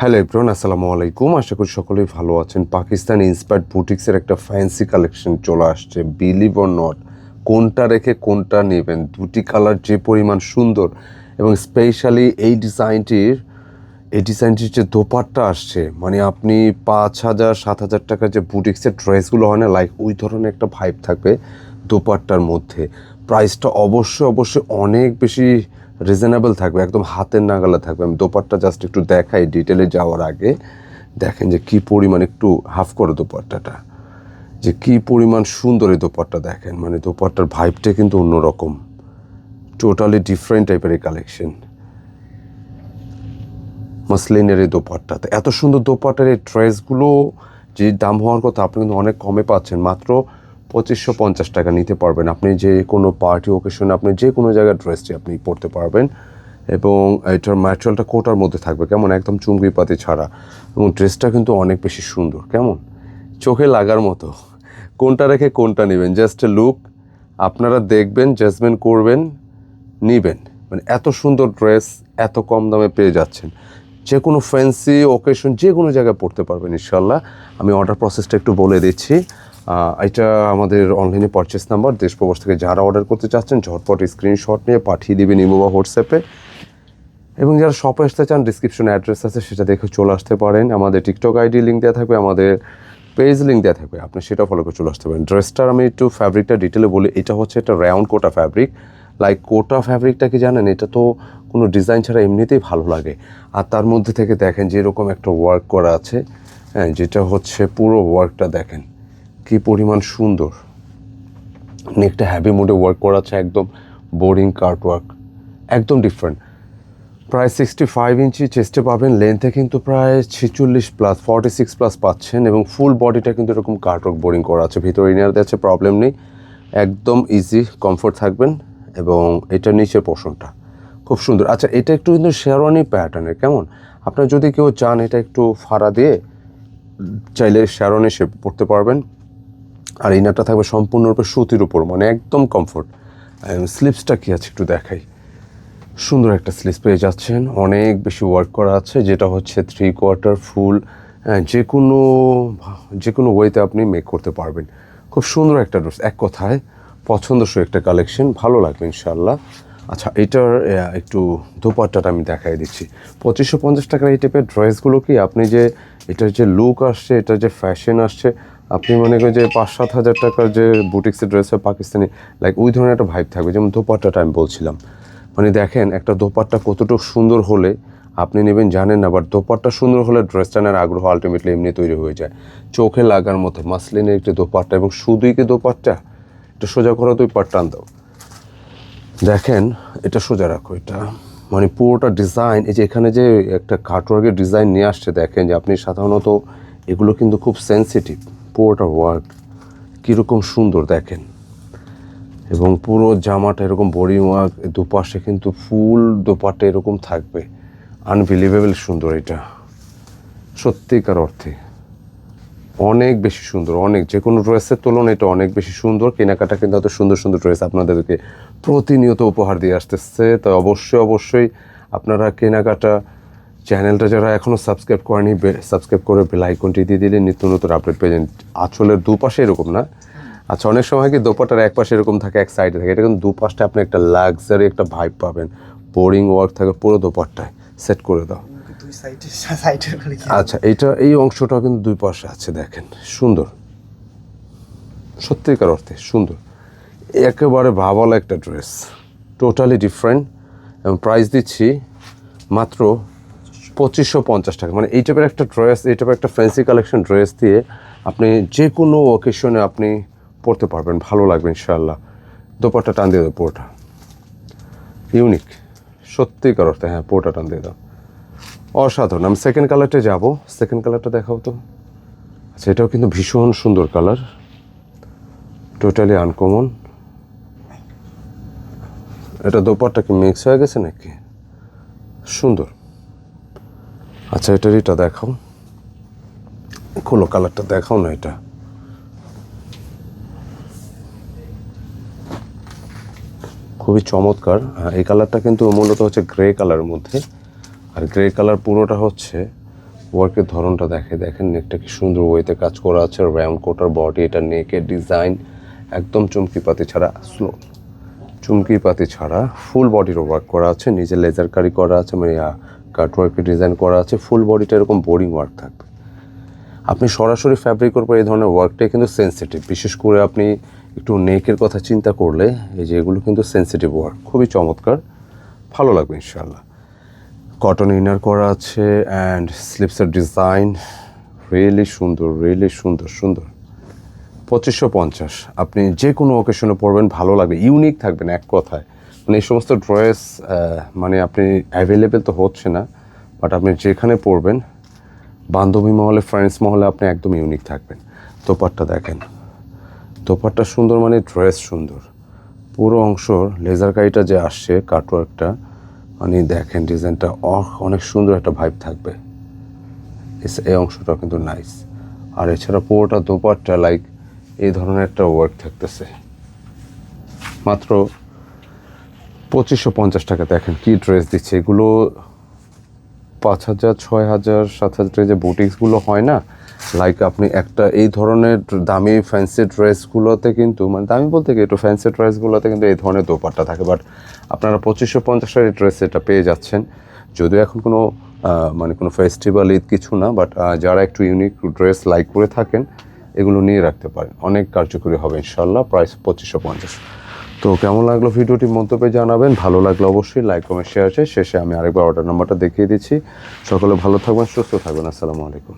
Hello everyone আসসালামু আলাইকুম আশা করি সকলেই ভালো আছেন। পাকিস্তান ইন্সপায়ার্ড বুটিক্সের একটা ফ্যান্সি কালেকশন চলে আসছে। বিলিভ অর নট কোনটা রেখে কোনটা নেবেন? দুটি কালার যে পরিমাণ সুন্দর এবং স্পেশালি এই ডিজাইনটির এই ডিজাইনটির যে দোপাট্টা আসছে মানে আপনি পাঁচ হাজার, সাত হাজার টাকার যে বুটিক্সের ড্রেসগুলো হয় না লাইক ওই ধরনের একটা ভাইব থাকবে দোপাট্টার মধ্যে। প্রাইসটা অবশ্যই অবশ্যই অনেক বেশি রিজনেবল থাকবে, একদম হাতের নাগালে থাকবে। আমি দোপাট্টা জাস্ট একটু দেখাই ডিটেলে যাওয়ার আগে দেখেন যে কি পরিমাণ একটু হাফ করে দোপাট্টাটা। যে কি পরিমাণ সুন্দর এই দোপাট্টা দেখেন মানে দোপাট্টার ভাইবটা কিন্তু অন্যরকম। টোটালি ডিফারেন্ট টাইপের এই কালেকশন মাসলিনের এই দোপাট্টাতে। এত সুন্দর দোপাট্টার এই ড্রেসগুলো যে দাম হওয়ার কথা আপনি কিন্তু অনেক কমে পাচ্ছেন। মাত্র পঁচিশশো পঞ্চাশ টাকা নিতে পারবেন। আপনি যে কোনো পার্টি ওকেশনে আপনি যে কোনো জায়গায় ড্রেসটি আপনি পরতে পারবেন। এবং এটার ম্যাটেরিয়ালটা কোটার মধ্যে থাকবে। কেমন? একদম চুমকি পাতি ছাড়া। এবং ড্রেসটা কিন্তু অনেক বেশি সুন্দর। কেমন? চোখে লাগার মতো। কোনটা রেখে কোনটা নেবেন? জাস্ট লুক আপনারা দেখবেন জাজমেন্ট করবেন, নিবেন। মানে এত সুন্দর ড্রেস এত কম দামে পেয়ে যাচ্ছেন। যে কোনো ফ্যান্সি ওকেশন যে কোনো জায়গায় পড়তে পারবেন ইনশাল্লাহ আমি অর্ডার প্রসেসটা একটু বলে দিচ্ছি। এটা আমাদের অনলাইনে পারচেস নাম্বার দেশ প্রবাস থেকে যারা অর্ডার করতে চাচ্ছেন, ঝটপট স্ক্রিনশট নিয়ে পাঠিয়ে দিবেন ইমো বা হোয়াটসঅ্যাপে এবং যারা শপে আসতে চান ডিসক্রিপশনে অ্যাড্রেস আছে, সেটা দেখে চলে আসতে পারেন। আমাদের টিকটক আইডি লিঙ্ক দেওয়া থাকবে, আমাদের পেজ লিঙ্ক দেওয়া থাকবে। আপনি সেটা ফলো করে চলে আসতে পারেন। ড্রেসটার আমি একটু ফ্যাব্রিকটা ডিটেলে বলি, এটা হচ্ছে একটা round Kota fabric like Kota ফ্যাব্রিকটা কি জানেন? এটা তো কোনো ডিজাইন ছাড়া এমনিতেই ভালো লাগে। আর তার মধ্যে থেকে দেখেন যে এরকম একটা ওয়ার্ক করা আছে। হ্যাঁ যেটা হচ্ছে পুরো ওয়ার্কটা দেখেন। কি পরিমাণ সুন্দর। নেকটা হ্যাভি মোডে ওয়ার্ক করা আছে একদম বোরিং কার্ট ওয়ার্ক একদম ডিফারেন্ট প্রায় সিক্সটি ফাইভ ইঞ্চি চেস্টে পাবেন লেন্থে কিন্তু প্রায় ছেচল্লিশ প্লাস ফর্টি সিক্স প্লাস পাচ্ছেন এবং ফুল বডিটা কিন্তু এরকম কার্টওয়ার্ক বোরিং করা আছে। ভিতরে ইনার আছে প্রবলেম নেই। একদম ইজি কমফোর্ট থাকবেন এবং এটা নিচের পোর্শনটা খুব সুন্দর। আচ্ছা এটা একটু কিন্তু শেরওয়ানি প্যাটার্নের কেমন? আপনার যদি কেউ চান এটা একটু ফাড়া দিয়ে, চাইলে শেরওয়ানি সে পড়তে পারবেন। আর ইনারটা থাকবে সম্পূর্ণরূপে সুতির উপর মানে একদম কমফোর্ট স্লিপসটা কি আছে একটু দেখাই। সুন্দর একটা স্লিপস পেয়ে যাচ্ছেন। অনেক বেশি ওয়ার্ক করা আছে, যেটা হচ্ছে থ্রি কোয়ার্টার ফুল যে কোনো যে কোনো ওয়েতে আপনি মেক করতে পারবেন। খুব সুন্দর একটা ড্রেস এক কথায় পছন্দসই একটা কালেকশন ভালো লাগবে ইনশাল্লাহ আচ্ছা এটার একটু দোপাট্টাটা আমি দেখাই দিচ্ছি। পঁচিশশো পঞ্চাশ টাকার এই টাইপের ড্রেসগুলো কি আপনি যে, এটার যে লুক আসছে, এটার যে ফ্যাশন আসছে আপনি মনে করেন যে পাঁচ, সাত হাজার টাকার যে বুটিক্সের ড্রেস হয় পাকিস্তানি লাইক ওই ধরনের একটা ভাইব থাকবে। যেমন দোপাট্টাটা আমি বলছিলাম। মানে দেখেন, একটা দোপাট্টা কতটুকু সুন্দর হলে আপনি নেবেন, জানেন না বাট দোপাট্টা সুন্দর হলে ড্রেসটা নেওয়ার আগ্রহ আলটিমেটলি এমনি তৈরি হয়ে যায়। চোখে লাগার মতো, মাসলিনের একটি দোপাট্টা এবং শুধুই কি দোপাট্টা? এটা সোজা করো তুই পাট্টান দাও। দেখেন, এটা সোজা রাখো এটা। মানে পুরোটা ডিজাইন এই যে এখানে যে একটা কাটওয়ার্কের ডিজাইন নিয়ে আসছে, দেখেন যে আপনি সাধারণত এগুলো কিন্তু খুব সেন্সিটিভ পুরোটা ওয়ার্ক কীরকম সুন্দর দেখেন। এবং পুরো জামাটা এরকম বডি ওয়ার্ক দুপাশে কিন্তু ফুল দোপাট্টা এরকম থাকবে। আনবিলিভেবল সুন্দর এটা। সত্যিকার অর্থে। অনেক বেশি সুন্দর, অনেক। যে কোনো ড্রেসের তুলনায় এটা অনেক বেশি সুন্দর। কেনাকাটা কিন্তু এত সুন্দর সুন্দর ড্রেস আপনাদেরকে প্রতিনিয়ত উপহার দিয়ে আসতেছে। তো অবশ্যই অবশ্যই আপনারা কেনাকাটা চ্যানেলটা যারা এখনও সাবস্ক্রাইব করেনি সাবস্ক্রাইব করে বেল আইকনটি দিয়ে দিলে নিত্য নতুন আপডেট পেয়ে যান। আঁচলের দুপাশে এরকম না? আচ্ছা অনেক সময় কি দোপাটার এক পাশে এরকম থাকে এক সাইডে থাকে। এটা কিন্তু দুপাশটা আপনি একটা লাক্সারি একটা ভাইব পাবেন। বোরিং ওয়ার্ক থাকে পুরো দোপাট্টায়। সেট করে দাও। আচ্ছা এইটা এই অংশটাও কিন্তু দুই পাশে আছে দেখেন। সুন্দর। সত্যিকার অর্থে সুন্দর। একেবারে ভাবালা একটা ড্রেস টোটালি ডিফারেন্ট এবং প্রাইস দিচ্ছি মাত্র পঁচিশশো পঞ্চাশ টাকা। মানে এই টাইপের একটা ড্রেস এই টাইপের একটা ফ্যান্সি কালেকশন ড্রেস দিয়ে আপনি যে কোনো ওকেশনে আপনি পরতে পারবেন, ভালো লাগবে ইনশাআল্লাহ। দোপাট্টা টান দিয়ে দাও পুরোটা। ইউনিক সত্যিকার অর্থে হ্যাঁ পুরোটা টান দিয়ে দাও। অসাধারণ। আমি সেকেন্ড কালারটা যাব। সেকেন্ড কালারটা দেখাও তো। আচ্ছা এটাও কিন্তু ভীষণ সুন্দর কালার টোটালি আনকমন এটা দোপারটা কি মিক্স হয়ে গেছে নাকি? সুন্দর। আচ্ছা এটার এটা দেখাও। কোনো কালারটা দেখাও না এটা। খুবই চমৎকার। হ্যাঁ, এই কালারটা কিন্তু মূলত হচ্ছে গ্রে কালারের মধ্যে। আর গ্রে কালার পুরোটা হচ্ছে ওয়ার্কের ধরনটা দেখে। দেখেন নেকটা কি সুন্দর ওয়েতে কাজ করা আছে। রাউন্ড কোটার বডি এটা নেকের ডিজাইন একদম চুমকি পাতি ছাড়া স্লো। চুমকি পাতি ছাড়া ফুল বডির ওয়ার্ক করা আছে। নিজে লেজার কারি করা আছে মানে কাট ওয়ার্কের ডিজাইন করা আছে ফুল বডিটা এরকম বোরিং ওয়ার্ক থাকবে। আপনি সরাসরি ফ্যাব্রিকের উপর এই ধরনের ওয়ার্কটাই কিন্তু সেন্সিটিভ বিশেষ করে আপনি একটু নেকের কথা চিন্তা করলে, এই যে এগুলো কিন্তু সেন্সিটিভ ওয়ার্ক খুবই চমৎকার, ভালো লাগবে ইনশাল্লাহ কটন ইনার করা আছে অ্যান্ড স্লিপসের ডিজাইন রিয়েলি সুন্দর রিয়েলি সুন্দর সুন্দর। পঁচিশশো পঞ্চাশ, আপনি যে কোনো ওকেশনে পড়বেন ভালো লাগবে ইউনিক থাকবেন এক কথায়। মানে এই সমস্ত ড্রেস মানে আপনি অ্যাভেলেবেল তো হচ্ছে না বাট আপনি যেখানে পরবেন বান্ধবী মহলে ফ্রেন্ডস মহলে আপনি একদম ইউনিক থাকবেন। তোপারটা দেখেন। তোপারটা সুন্দর মানে ড্রেস সুন্দর। পুরো অংশর লেজার কাইটা যে আসছে কাটওয়ার্কটা মানে দেখেন ডিজাইনটা অনেক সুন্দর একটা ভাইব থাকবে। এই অংশটা কিন্তু নাইস আর এছাড়া পুরোটা দোপারটা লাইক এই ধরনের একটা ওয়ার্ক থাকতেছে। মাত্র পঁচিশশো পঞ্চাশ টাকা। দেখেন কি ড্রেস দিচ্ছে। এগুলো পাঁচ হাজার, ছয় হাজার, সাত হাজার যে বুটিক্সগুলো হয় না লাইক আপনি একটা এই ধরনের দামি ফ্যান্সি ড্রেসগুলোতে কিন্তু মানে দামি বলতে কি, একটু ফ্যান্সি ড্রেসগুলোতে কিন্তু এই ধরনের দোপাট্টা থাকে। বাট আপনারা পঁচিশশো পঞ্চাশের এই ড্রেস এটা পেয়ে যাচ্ছেন। যদিও এখন কোনো মানে কোনো ফেস্টিভ্যাল ঈদ কিছু না বাট যারা একটু ইউনিক ড্রেস লাইক করে থাকেন, এগুলো নিয়ে রাখতে পারেন। অনেক কার্যকরী হবে ইনশাল্লাহ প্রাইস পঁচিশশো পঞ্চাশ। তো কেমন লাগল ভিডিওটি মন্তব্যে জানাবেন? ভালো লাগলে অবশ্যই লাইক কমেন্ট শেয়ার আছে শেষে আমি আরেকবার অর্ডার নাম্বারটা দেখিয়ে দিচ্ছি। সকলে ভালো থাকবেন, সুস্থ থাকবেন। আসসালামু আলাইকুম।